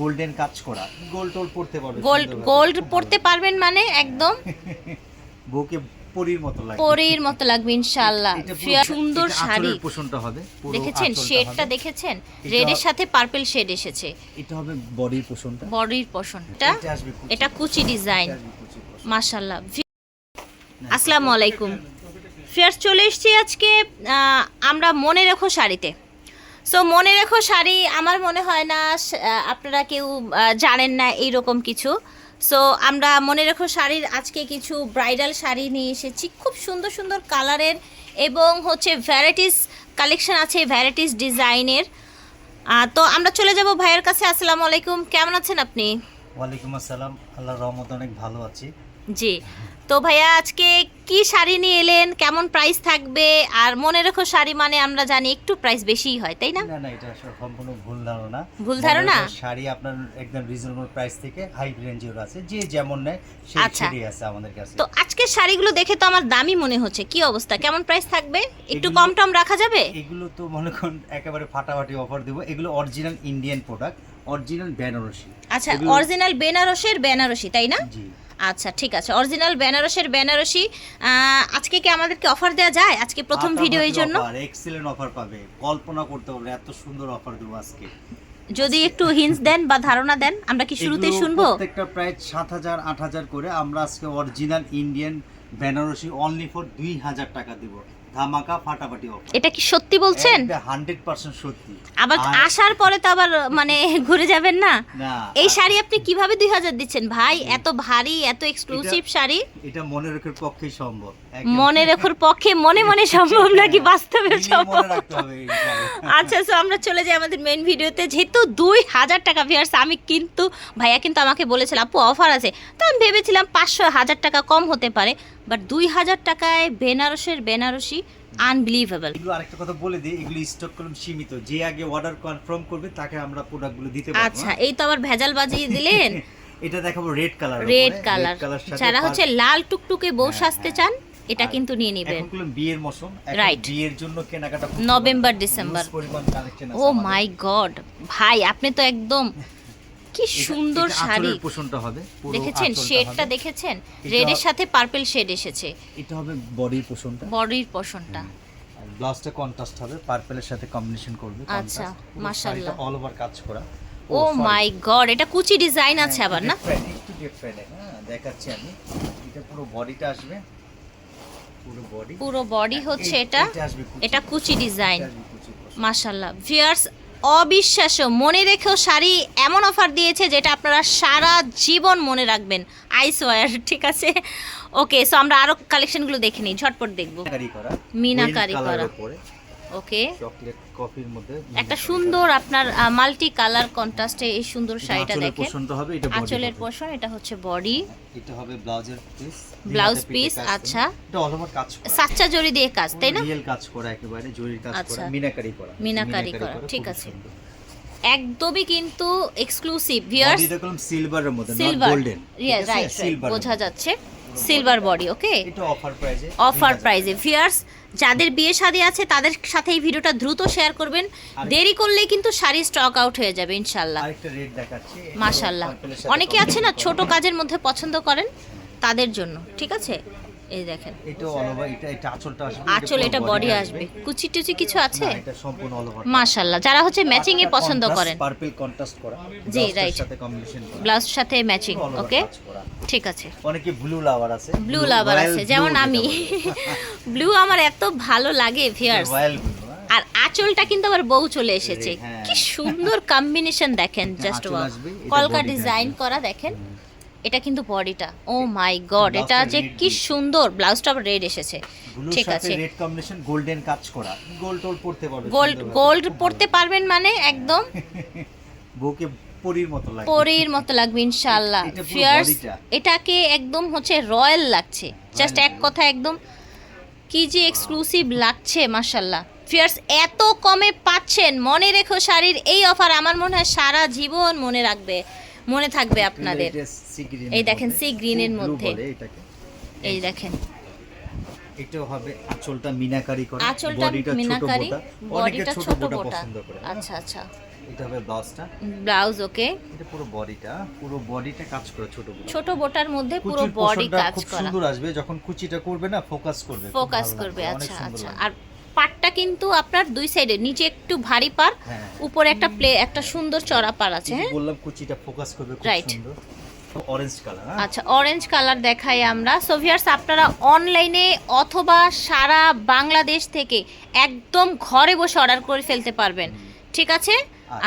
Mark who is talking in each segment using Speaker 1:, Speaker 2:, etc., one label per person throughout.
Speaker 1: Golden কাজ করা। Gold toll পড়তে পারবে
Speaker 2: গোল্ড গোল্ড পড়তে পারবেন মানে একদম।
Speaker 1: বউকে পরীর মতো লাগে
Speaker 2: পরীর মতো লাগবে ইনশাআল্লাহ। সুন্দর শাড়ি।
Speaker 1: পোষণটা হবে
Speaker 2: দেখেছেন? শেডটা দেখেছেন? রেডের সাথে পার্পল শেড এসেছে।
Speaker 1: এটা হবে বডির পোষণটা।
Speaker 2: বডির পোষণটা।
Speaker 1: এটা কুচি।
Speaker 2: ডিজাইন। মাশাল্লাহ আসসালামু আলাইকুম। ফেয়ার চলে এসেছি আজকে আমরা মনে রেখো শাড়িতে। সো মনে রেখো শাড়ি, আমার মনে হয় না আপনারা কেউ জানেন না এইরকম কিছু। সো আমরা মনে রেখো শাড়ির আজকে কিছু ব্রাইডাল শাড়ি নিয়ে এসেছি। খুব সুন্দর সুন্দর কালারের এবং হচ্ছে ভ্যারাইটিস কালেকশন আছে ভ্যারাইটিস ডিজাইনের তো আমরা চলে যাব ভাইয়ের কাছে। আসসালামু আলাইকুম। কেমন আছেন আপনি?
Speaker 1: ওয়ালাইকুম আসসালাম। আল্লাহর রহমতে অনেক ভালো আছি।
Speaker 2: জি। তো ভাইয়া আজকে কি শাড়ি নিয়ে এলেন? কেমন প্রাইস থাকবে? আর মনে রেখো শাড়ি মানে আমরা জানি একটু প্রাইস বেশিই হয় তাই না?
Speaker 1: না না এটা সম্পূর্ণ ভুল ধারণা।
Speaker 2: ভুল ধারণা?
Speaker 1: শাড়ি আপনার একদম রিজনেবল প্রাইস থেকে হাই রেঞ্জের আছে। যে যেমন নেয় সেই
Speaker 2: আচ্ছা।
Speaker 1: সেটাই আছে আমাদের কাছে।
Speaker 2: তো আজকের শাড়িগুলো দেখে তো আমার দামি মনে হচ্ছে। কি অবস্থা? কেমন প্রাইস থাকবে? একটু কম টম রাখা যাবে?
Speaker 1: এগুলো তো মনে করুন একেবারে ফাটাফাটি অফার দেবো। এগুলো original Indian product original Banarasi
Speaker 2: আচ্ছা অরিজিনাল বেনারসের বেনারসি তাই না?
Speaker 1: জি।
Speaker 2: আচ্ছা ঠিক আছে। অরিজিনাল বেনারসের বেনারসি আজকে কি আমাদেরকে অফার দেওয়া যায়? আজকে প্রথম ভিডিও এই জন্য?
Speaker 1: এক্সেলেন্ট অফার পাবে। কল্পনা করতে পারবে এত সুন্দর অফার দেবো আজকে।
Speaker 2: যদি একটু হিন্স দেন বা ধারণা দেন আমরা কি শুরুতেই শুনব?
Speaker 1: প্রত্যেকটা প্রায় সাত হাজার আট হাজার করে আমরা আজকে original Indian Banarasi only for দুই হাজার টাকা দিব। ধামাকা ফাটাফাটি অফার
Speaker 2: এটা কি সত্যি বলছেন?
Speaker 1: হান্ড্রেড পার্সেন্ট সত্যি।
Speaker 2: আবার আসার পরে তো আবার মানে ঘুরে যাবেন না? এই শাড়ি আপনি কীভাবে দুই হাজার দিচ্ছেন? ভাই এত ভারী এত এক্সক্লুসিভ শাড়ি?
Speaker 1: এটা মনে রাখার পক্ষেই সম্ভব।
Speaker 2: মনে রেখোর পক্ষে মনে মনে সম্ভব নাকি বাস্তবে সম্ভব। আচ্ছা সো আমরা চলে যাই আমাদের মেন ভিডিওতে যেহেতু দুই হাজার টাকা ভিয়ার্স আমি কিন্তু ভাইয়া কিন্তু আমাকে বলেছিল আপু অফার আছে। তো আমি ভেবেছিলাম পাঁচশো হাজার টাকা কম হতে পারে বাট দুই হাজার টাকায় বেনারসের বেনারসি আনবিলিভেবল
Speaker 1: এগুলো আরেকটা কথা বলে দিই এগুলো স্টক কলম সীমিত। যে আগে অর্ডার কনফার্ম করবে তাকে আমরা প্রোডাক্টগুলো দিতে পারব
Speaker 2: আচ্ছা
Speaker 1: হ্যাঁ?
Speaker 2: এই তো আবার ভেজাল বাজিয়ে দিলেন।
Speaker 1: এটা দেখাবো রেড কালার
Speaker 2: রেড কালার যারা হচ্ছে লাল টুকটুকে বউ
Speaker 1: হ্যাঁ,
Speaker 2: সাজতে
Speaker 1: হ্যাঁ।
Speaker 2: চান এটা কিন্তু নিয়ে নেবেন।
Speaker 1: এখন বিয়ের মৌসুম।
Speaker 2: Right.
Speaker 1: বিয়ের জন্য কেনাকাটা করতে
Speaker 2: November, December. Oh my God ভাই আপনি তো একদম কি সুন্দর শাড়ি।
Speaker 1: পোষণটা হবে
Speaker 2: দেখেছেন? শেডটা দেখেছেন?
Speaker 1: এটা-
Speaker 2: রেডের সাথে পার্পল শেড এসেছে।
Speaker 1: এটা হবে বডির পোষণটা।
Speaker 2: বডির পোষণটা।
Speaker 1: ব্লাউজটা কন্ট্রাস্ট হবে পার্পলের সাথে কম্বিনেশন করবে
Speaker 2: আচ্ছা, মাশাআল্লাহ।
Speaker 1: অল ওভার কাজ করা।
Speaker 2: ও মাই গড এটা কুচি ডিজাইন আছে আবার না?
Speaker 1: একটু ডিফারেন্ট হ্যাঁ দেখাচ্ছি আমি। এটা পুরো বডিটা আসবে। পুরো বডি
Speaker 2: হচ্ছে এটা। এটা কুচি ডিজাইন মাশাল্লাহ ভিয়ার্স অবিশ্বাস্য। মনে রেখেও শাড়ি এমন অফার দিয়েছে যেটা আপনারা সারা জীবন মনে রাখবেন। আইস ওয়ার ঠিক আছে? ওকে সো আমরা আরও কালেকশনগুলো দেখে নিই। ঝটপট দেখব।
Speaker 1: মিনাকারি করা।
Speaker 2: ওকে।
Speaker 1: চকলেট কফির মধ্যে
Speaker 2: একটা সুন্দর আপনার মাল্টি কালার কন্ট্রাস্টে এই সুন্দর শাড়িটা দেখেন।
Speaker 1: এটা
Speaker 2: আঁচলের। পোর্শন এটা হচ্ছে বডি
Speaker 1: এটা হবে ব্লাউজের পিস
Speaker 2: ব্লাউজ piece, আচ্ছা।
Speaker 1: এটা অল ওভার কাজ করা।
Speaker 2: সাচ্চা জড়ি দিয়ে কাজ তাই না?
Speaker 1: রিয়েল কাজ করা একেবারে জরির কাজ
Speaker 2: আচ্ছা।
Speaker 1: করা। মিনাকারি করা
Speaker 2: মিনাকারি করা, ঠিক আছে। একদমই কিন্তু এক্সক্লুসিভ ভিউয়ার্স
Speaker 1: কলম সিলভারের মধ্যে নট গোল্ডেন
Speaker 2: বোঝা যাচ্ছে। সিলভার বডি ওকে
Speaker 1: অফার প্রাইজে
Speaker 2: ভিউয়ার্স যাদের বিয়ে শাদী আছে তাদের সাথে এই ভিডিওটা দ্রুত শেয়ার করবেন। দেরি করলে কিন্তু শাড়ি স্টক আউট হয়ে যাবে ইনশাল্লাহ মাশাল্লাহ অনেকে আছে না ছোট কাজের মধ্যে পছন্দ করেন তাদের জন্য ঠিক আছে? এই দেখেন।
Speaker 1: এটা অল ওভার এটা এটা আঁচলটা আসবে
Speaker 2: আঁচল এটা বডি আসবে। কুচি টুচি কিছু আছে?
Speaker 1: এটা সম্পূর্ণ অল ওভার
Speaker 2: মাশাল্লাহ যারা হচ্ছে ম্যাচিং এ পছন্দ করেন।
Speaker 1: পার্পল কন্ট্রাস্ট করা।
Speaker 2: জি, right.
Speaker 1: সাথে কম্বিনেশন করা।
Speaker 2: ব্লাউজ সাথে ম্যাচিং ওকে। ঠিক আছে।
Speaker 1: অনেকে ব্লু লাভার আছে।
Speaker 2: ব্লু লাভার আছে যেমন আমি।
Speaker 1: ব্লু।
Speaker 2: আমার এত ভালো লাগে ভিয়ার্স
Speaker 1: হ্যাঁ।
Speaker 2: আর আঁচলটা কিন্তু আবার বউ চলে এসেছে।
Speaker 1: হ্যাঁ।
Speaker 2: কি সুন্দর কম্বিনেশন দেখেন জাস্ট
Speaker 1: আঁচল
Speaker 2: কলকা ডিজাইন করা দেখেন এটা কিন্তু বডিটা ও মাই গড এটা যে কি সুন্দর ব্লাউজটা আবার রেড এসেছে। ঠিক আছে।
Speaker 1: রেড কম্বিনেশন গোল্ডেন কাজ করা। গোল্ড টোল পড়তে পারবে
Speaker 2: গোল্ড। গোল্ড পড়তে পারবেন মানে একদম।
Speaker 1: বউকে পরীর মতো লাগে
Speaker 2: পরীর মতো লাগবে ইনশাআল্লাহ। ফিয়ার্স এটাকে একদম হচ্ছে রয়্যাল লাগছে। জাস্ট এক কথা একদম। কি যে এক্সক্লুসিভ লাগছে মাশাল্লাহ ফিয়ার্স এত কমে পাচ্ছেন। মনে রেখো শাড়ির এই অফার আমার মনে হয় সারা জীবন মনে রাখবে মনে থাকবে আপনাদের। এই দেখেন
Speaker 1: সি blue
Speaker 2: মধ্যে। এই দেখেন।
Speaker 1: এটাও হবে আঁচলটা মিনাকারি করা।
Speaker 2: আঁচলটা
Speaker 1: ছোট
Speaker 2: মিনাকারি
Speaker 1: বোটা অনেকে
Speaker 2: বডিটা
Speaker 1: ছোট
Speaker 2: ছোট
Speaker 1: বোটা
Speaker 2: বোটা।
Speaker 1: পছন্দ করে।
Speaker 2: আচ্ছা আচ্ছা।
Speaker 1: এটা হবে ব্লাউজটা।
Speaker 2: Blouse okay.
Speaker 1: এটা পুরো বডিটা পুরো বডিটা কাজ করে ছোট বড়
Speaker 2: ছোট বোটার মধ্যে পুরো বডি কাজ
Speaker 1: খুব সুন্দর আসবে যখন কুচিটা করবে না ফোকাস করবে
Speaker 2: ফোকাস করবে আচ্ছা আচ্ছা। আর পাটটা কিন্তু আপনার দুই সাইডে নিচে একটু ভারী পার
Speaker 1: হ্যাঁ।
Speaker 2: উপরে একটা প্লে একটা সুন্দর চড়া পার আছে হ্যাঁ?
Speaker 1: বললাম কুচিটা ফোকাস করবে খুব সুন্দর। অরেঞ্জ কালার
Speaker 2: আচ্ছা অরেঞ্জ কালার দেখাই আমরা। সোভিয়ার্স আপনারা অনলাইনে অথবা সারা বাংলাদেশ থেকে একদম ঘরে বসে অর্ডার করে ফেলতে পারবেন। ঠিক আছে?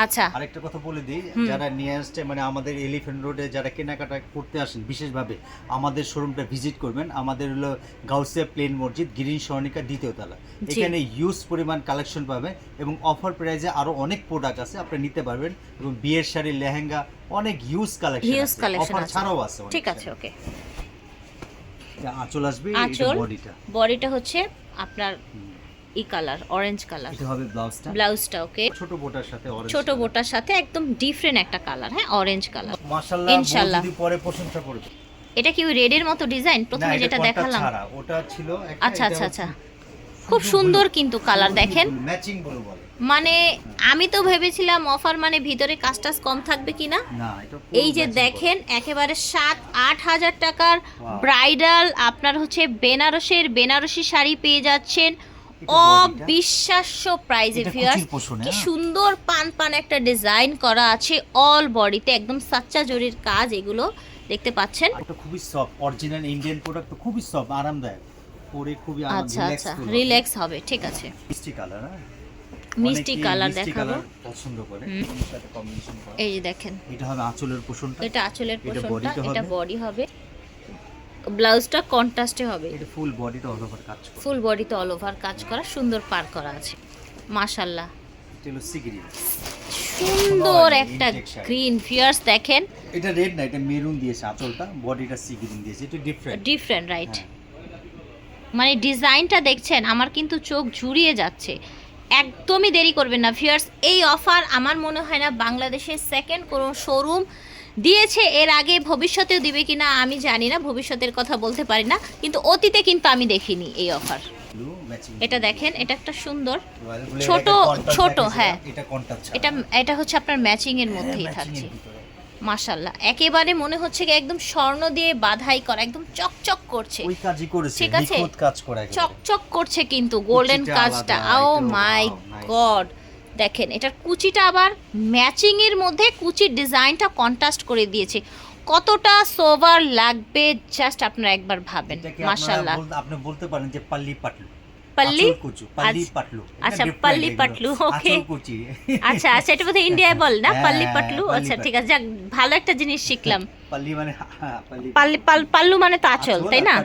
Speaker 2: আচ্ছা।
Speaker 1: আরেকটা কথা বলে দিই যারা নিয়ে আসছে মানে আমাদের এলিফ্যান্ট রোডে যারা কেনাকাটা করতে আসেন বিশেষভাবে আমাদের শোরুমটা ভিজিট করবেন আমাদের হলো গাউসিয়া প্লেন মসজিদ গিরিন স্বর্ণিকা দ্বিতীয় তলা। এখানে ইউজ পরিমাণ কালেকশন পাবেন এবং অফার প্রাইসে আরও অনেক প্রোডাক্ট আছে আপনি নিতে পারবেন এবং বিয়ের শাড়ি লেহেঙ্গা অনেক ইউজ কালেকশন অফার ছাড়াও আছে
Speaker 2: ঠিক আছে ওকে
Speaker 1: আঁচল আসবে। বডিটা
Speaker 2: বডিটা হচ্ছে আপনার ই কালার অরেঞ্জ কালার।
Speaker 1: এটা হবে ব্লাউজটা?
Speaker 2: ব্লাউজটা ওকে
Speaker 1: ছোট বোটার সাথে অরেঞ্জ
Speaker 2: ছোট বোটার সাথে একদম ডিফারেন্ট একটা কালার হ্যাঁ অরেঞ্জ কালার।
Speaker 1: মাশাআল্লাহ
Speaker 2: ইনশাআল্লাহ।
Speaker 1: যদি পরে প্রশংসা করবে
Speaker 2: এটা কি ওই রেডের মতো ডিজাইন প্রথমে যেটা দেখালাম।
Speaker 1: ওটা ছিল
Speaker 2: আচ্ছা আচ্ছা আচ্ছা। খুব সুন্দর কিন্তু কালার দেখেন।
Speaker 1: ম্যাচিং বলে
Speaker 2: মানে আমি তো ভেবেছিলাম অফার মানে ভিতরে কাজ টাজ কম থাকবে কিনা
Speaker 1: না?
Speaker 2: এই যে দেখেন একেবারে সাত আট হাজার টাকার ব্রাইডাল আপনার হচ্ছে বেনারসের বেনারসি শাড়ি পেয়ে যাচ্ছেন। অবিশ্বাস্য প্রাইজে
Speaker 1: এটা
Speaker 2: ভিউয়ার্স কি
Speaker 1: হ্যাঁ।
Speaker 2: সুন্দর পান পান একটা ডিজাইন করা আছে অল বডিতে একদম সাচ্চা জরির কাজ এগুলো দেখতে পাচ্ছেন।
Speaker 1: ওটা খুবই সফট অরিজিনাল ইন্ডিয়ান প্রোডাক্ট তো খুবই সফট আরামদায়ক। পরে খুবই
Speaker 2: আচ্ছা আচ্ছা রিল্যাক্স হবে। ঠিক আছে।
Speaker 1: মিষ্টি কালার হ্যাঁ।
Speaker 2: মিষ্টি কালার দেখাবো।
Speaker 1: পছন্দ করে
Speaker 2: এই যে দেখেন।
Speaker 1: এটা হবে আঁচলের পোষণটা।
Speaker 2: এটা আঁচলের
Speaker 1: এটা
Speaker 2: পোষণটা এটা বডি হবে। ব্লাউজটা কন্ট্রাস্টে হবে।
Speaker 1: এটা ফুল বডিটা অল ওভার কাজ করে।
Speaker 2: ফুল বডিতে অল ওভার কাজ করা সুন্দর পার করা আছে। মাশাল্লাহ
Speaker 1: এটা
Speaker 2: সুন্দর একটা গ্রিন ফিয়ার্স দেখেন।
Speaker 1: এটা রেড না এটা মেরুন দিয়েছে আঁচলটা বডিটা সিগরিন দিয়েছে এটা ডিফারেন্ট
Speaker 2: ডিফারেন্ট রাইট। মানে ডিজাইনটা দেখছেন আমার কিন্তু চোখ জুড়িয়ে যাচ্ছে। একদমই দেরি করবেন না ফিয়ার্স এই অফার আমার মনে হয় না বাংলাদেশের সেকেন্ড কোনো শোরুম দিয়েছে এর আগে ভবিষ্যতেও দিবে কিনা আমি জানি না ভবিষ্যতের কথা বলতে পারি না কিন্তু অতীতে কিন্তু আমি দেখিনি এই অফার এটা দেখেন এটা একটা সুন্দর
Speaker 1: ছোট
Speaker 2: ছোট, হ্যাঁ।
Speaker 1: এটা
Speaker 2: এটা হচ্ছে আপনার ম্যাচিং এর মধ্যেই থাকছে। মাশাল্লাহ একেবারে মনে হচ্ছে কি একদম স্বর্ণ দিয়ে বাধাই করা একদম চকচক করছে।
Speaker 1: ওই কাজই করেছে
Speaker 2: ঠিক আছে।
Speaker 1: কাজ করা
Speaker 2: চকচক করছে কিন্তু গোল্ডেন কাজটা। ও মাই গড দেখেন এটার কুচিটা আবার ম্যাচিংয়ের মধ্যে কুচির ডিজাইনটা কন্ট্রাস্ট করে দিয়েছে। কতটা সোভার লাগবে জাস্ট আপনারা একবার ভাবেন
Speaker 1: আপনারা আপনি বলতে পারেন যে পাল্লি পাটলু
Speaker 2: পাল্লি?
Speaker 1: কুচু পাল্লি
Speaker 2: আচ্ছা,
Speaker 1: পাটলু
Speaker 2: আচ্ছা, পাল্লি। পাটলু, okay. আচ্ছা আচ্ছা এটা বোধহয় ইন্ডিয়ায় বল না পাল্লি পাটলু আচ্ছা ঠিক আছে যাক ভালো একটা জিনিস শিখলাম
Speaker 1: পাল্লি মানে পাল্লি
Speaker 2: পাল্লি পাল- পাল্লু মানে তো আঁচল তাই না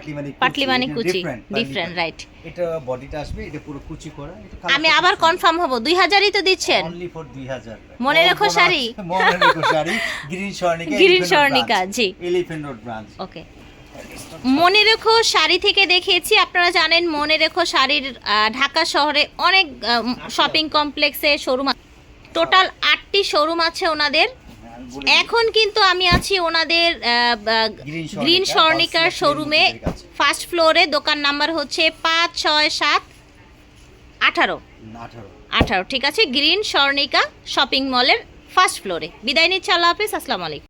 Speaker 1: পাটলি মানে কুচি,
Speaker 2: ডিফারেন্ট রাইট
Speaker 1: এটা বডিটা আসবে এটা পুরো কুচি করা
Speaker 2: আমি আবার কনফার্ম হব দুই হাজারই তো দিচ্ছেন
Speaker 1: অনলি ফর 2000
Speaker 2: মনে রেখো শাড়ি।
Speaker 1: মনে রেখো শাড়ি গ্রিন স্বর্ণিকা
Speaker 2: গ্রিন স্বর্ণিকা, জি।
Speaker 1: এলিফ্যান্ট রোড ব্রাঞ্চ
Speaker 2: ওকে মনে রেখো শাড়ি থেকে দেখিয়েছি। আপনারা জানেন মনে রেখো শাড়ির ঢাকা শহরে অনেক শপিং কমপ্লেক্সে শোরুম টোটাল আটটি শোরুম আছে ওনাদের। এখন কিন্তু আমি আছি ওনাদের
Speaker 1: গ্রিন
Speaker 2: স্বর্ণিকার শোরুমে ফার্স্ট ফ্লোরে দোকান নাম্বার হচ্ছে পাঁচ ছয় সাত আঠারো। আঠারো। ঠিক আছে? গ্রিন স্বর্ণিকা শপিং মলের ফার্স্ট ফ্লোরে বিদায় নিচ্ছি আল্লাহ হাফিজ আসসালামু আলাইকুম।